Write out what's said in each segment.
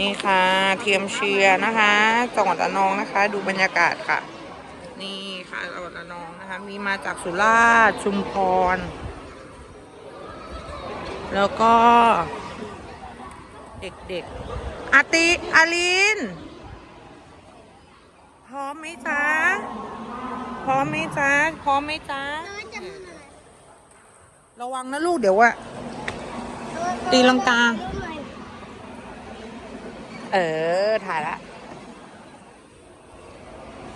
นี่ค่ะเทียมเชียร์นะคะจังหวัดระนองนะคะ ดูบรรยากาศค่ะ นี่ค่ะจังหวัดระนองนะคะ มีมาจากสุราษฎร์ชุมพร แล้วก็ เด็กๆอาติอาลิน พร้อมไหมจ๊ะ พร้อมไหมจ๊ะ พร้อมไหมจ๊ะ ระวังนะลูกเดี๋ยวอะตีลังกา เออ ถ่ายละ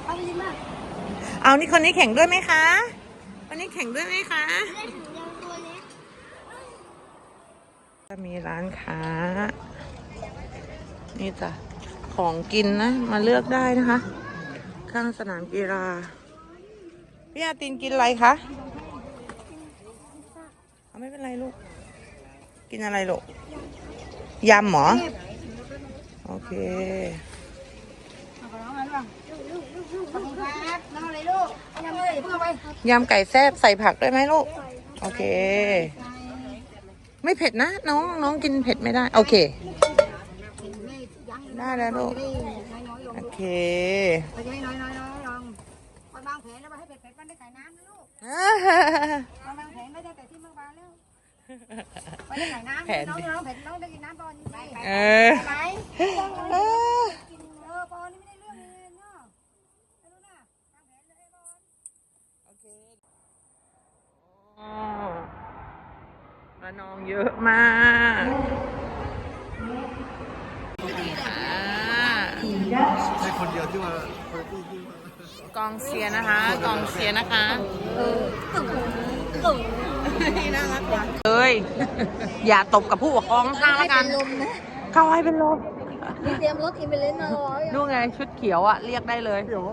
เอาไปเลยมาเอานี่คนนี้แข่งด้วยไหมคะ คนนี้แข่งด้วยไหมคะได้ถุงยางตัวเล็กจะมีร้านค้า นี่จ้ะ ของกินนะ มาเลือกได้นะคะ ข้างสนามกีฬา พี่อาตินกินอะไรคะเอาไม่เป็นไรลูก กินอะไรลูก ยำเหรอโอเคครับ น้อเอายังเลยเพิ่งเอาไปยำไก่แซ่บใส่ผักด้วยไหมลูก โอเค ไม่เผ็ดนะ น้องน้องกินเผ็ดไม่ได้ โอเค ได้แล้วลูก โอเคบางแผนแล้วมาให้เผ็ดเผ็ดมันได้ใส่น้ำนะลูกบางแผนไม่ได้แต่ที่เมื่อวาแล้ว แผนน้องน้องเผ็ดน้องได้กินน้ำตอนนี้ไปเออไหมเออกินเออปอนนี่ไม่ได้เรื่องเลยเนาะไม่รู้นะบางแผนเลยปอนโอเคอ๋อระนองเยอะมากอ่าใช่คนเดียวที่มาคนที่ที่มากองเชียร์นะคะ กองเชียร์นะคะน่ารักว่ะเอ้ยอย่าตบกับผู้ปกครองข้างละกันลมนะเข้าให้เป็นลมนี่เตรียมรถทีมไปเล่นนะร้อยดูไงชุดเขียวอะเรียกได้เลยเดี๋ยว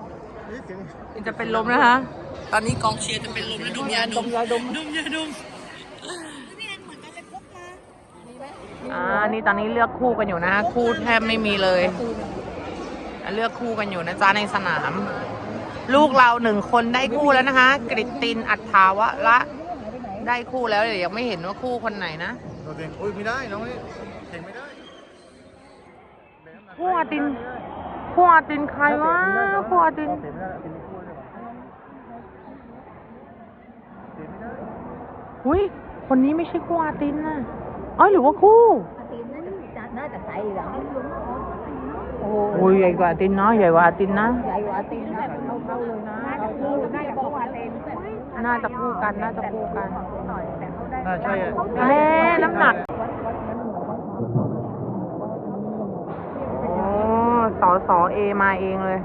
นี่เสียงจะเป็นลมนะคะ ตอนนี้กองเชียร์จะเป็นลมแล้วดมยาดมยาดมดมยาดมพี่เอ็นเหมือนกันเลยพกมามีไหมอ่านี่ตอนนี้เลือกคู่กันอยู่นะ คู่แทบไม่มีเลย เลือกคู่กันอยู่นะจ๊ะในสนาม ลูกเราหนึ่งคนได้คู่แล้วนะคะ กริตตินอัฏฐาวะละ ได้คู่แล้วเดี๋ยวยังไม่เห็นว่าคู่คนไหนนะตัวเองโอ้ยไม่ได้น้องนี่แข่งไม่ได้คู่อาตินคู่อาตินใครวะคู่อาตินเสียไม่ได้เป็นคู่เลยเสียไม่ได้หุยคนนี้ไม่ใช่คู่อาตินนะอ๋อหรือว่าคู่ตีนน่าจะน่าจะใส่หลังโอ้โอ้ยใหญ่กว่าอาตินเนาะใหญ่กว่าอาตินนะใหญ่กว่าตีนนะเข้าเข้าเลยนะน่าจะคู่น่าจะคู่อาตีน น่าจะคู่กัน น่าจะคู่กันหน่อยแต่เขาได้อ่าใช่อะเอ๊ะน้ำหนักโอ้สอสอเอมาเองเลย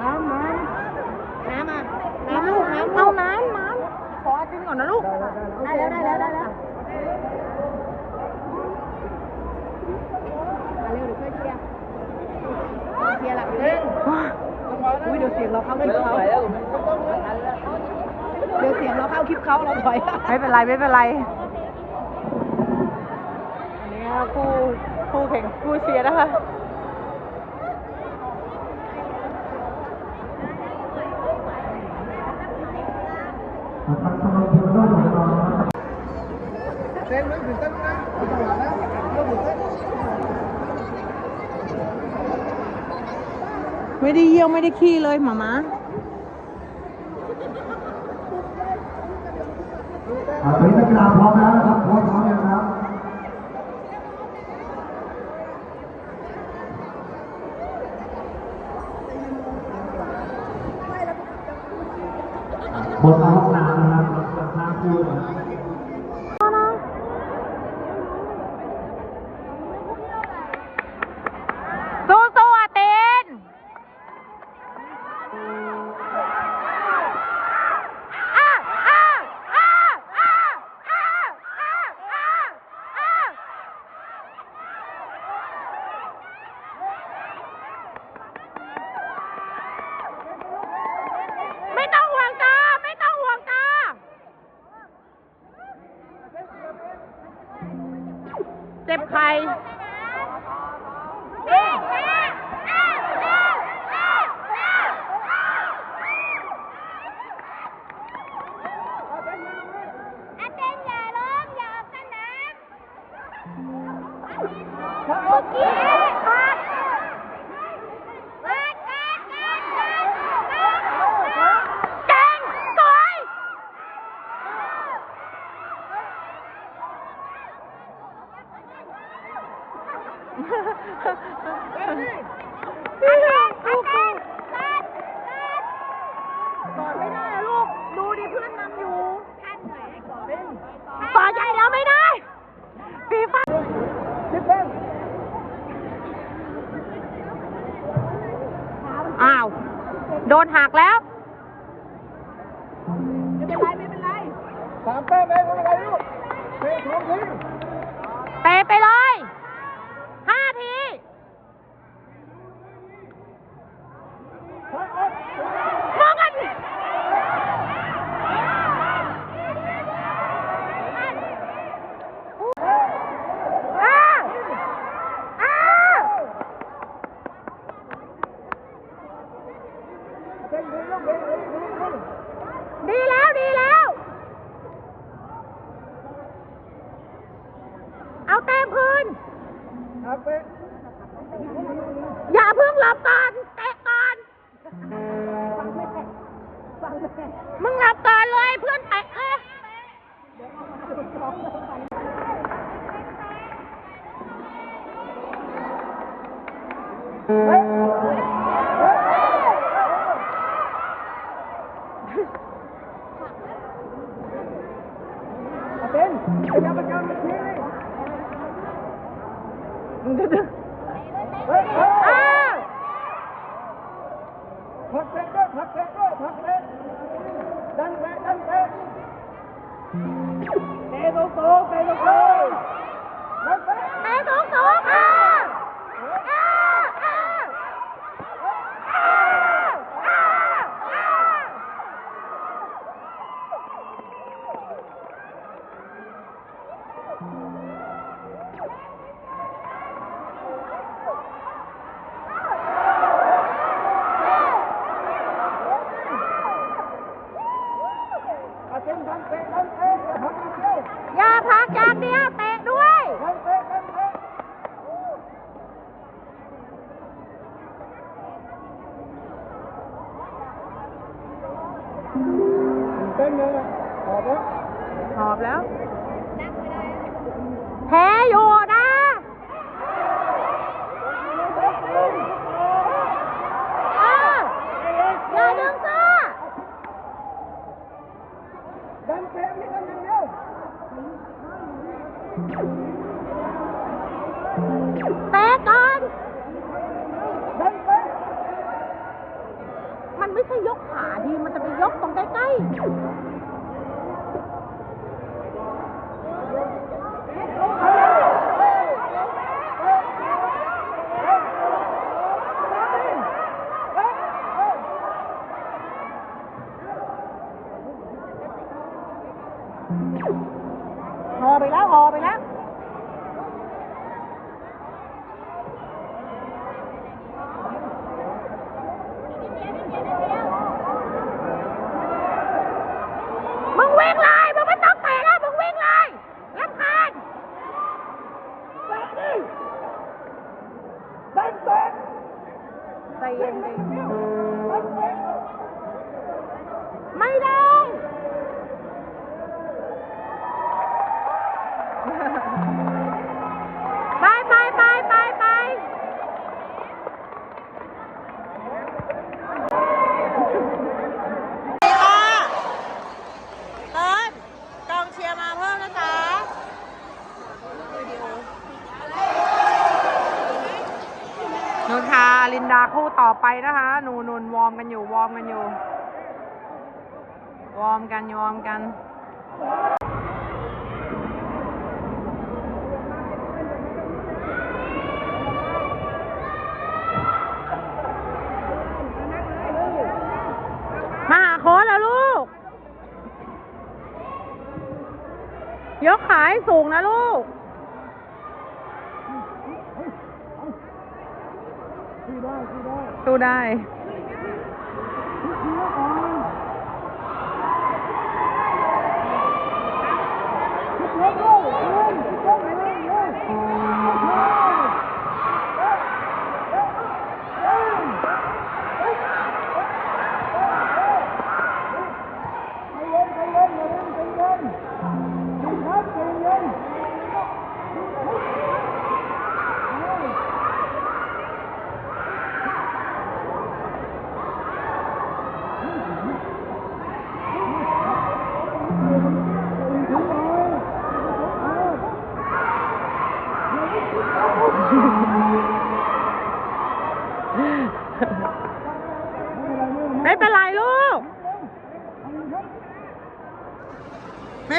น้ำน้ำน้ำอะน้ำลูกน้ำเอาน้ำน้ำขออาตินก่อนนะลูก ได้แล้วได้แล้วได้แล้วมาเร็วเดี๋ยวช่วยเชียร์เชียร์หลังเล่นอุ้ยเดี๋ยวเสียงเราเข้าคลิปเขาเดี๋ยวเสียงเราเข้าคลิปเขาเราถอยไม่เป็นไรไม่เป็นไรอันนี้คู่คู่แข่งคู่เชียร์นะคะ เต้นไม่ถึงเต้นนะไม่ต้องหลังนะไม่ถึงเต้น ได้เยี่ยวไม่ได้ขี้เลยหมามาอ่าตอนนี้นักกีฬาพร้อมแล้วนะครับโค้ชพร้อมแล้ว Yeah! ก่อนไม่ได้อะลูก ดูดิเพื่อนนำอยู่ต่อใหญ่แล้วไม่ได้ฟีฟ่าอ้าว โดนหักแล้วไม่เป็นไรไม่เป็นไรสามแต้มเองไม่เป็นไรลูกเตะสองทีเตะไปเลย ห้ มึงหลับก่อนเลยเพื่อนเตะเลยเป็นเป็นกรรมกเป็นทีนี่เฮ้ยเฮ้ยอ้าวผักเตะด้วยผักเตะด้วยผักเตะดันเต เตะตรงโตเตะตรงโตดัน เต้นเลยออกแล้วหอบแล้วแพ้อ ใช่ยกขาดี มันจะไปยกตรงใกล้ๆหอไปแล้วหอไปแล้ว ลินดาคู่ต่อไปนะคะนูนุนวอร์มกันอยู่วอร์มกันอยู่ วอร์มกันวอร์มกันมาหาโค้ชแล้วลูก ยกขาให้สูงนะลูก สู้ได้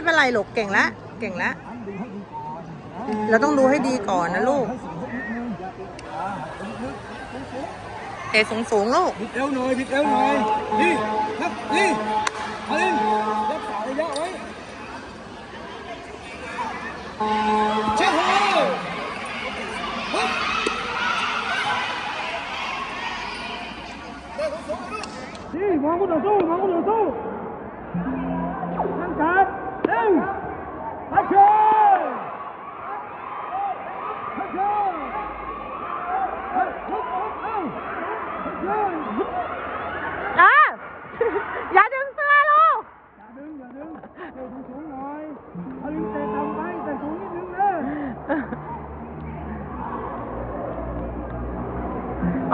เป็นไรหลกเก่งละเก่งละเราต้องดูให้ดีก่อนนะลูกเอ๋สูงสูงลูกบิดเอวหน่อยพิดเอวหน่อยนี่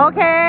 Okay.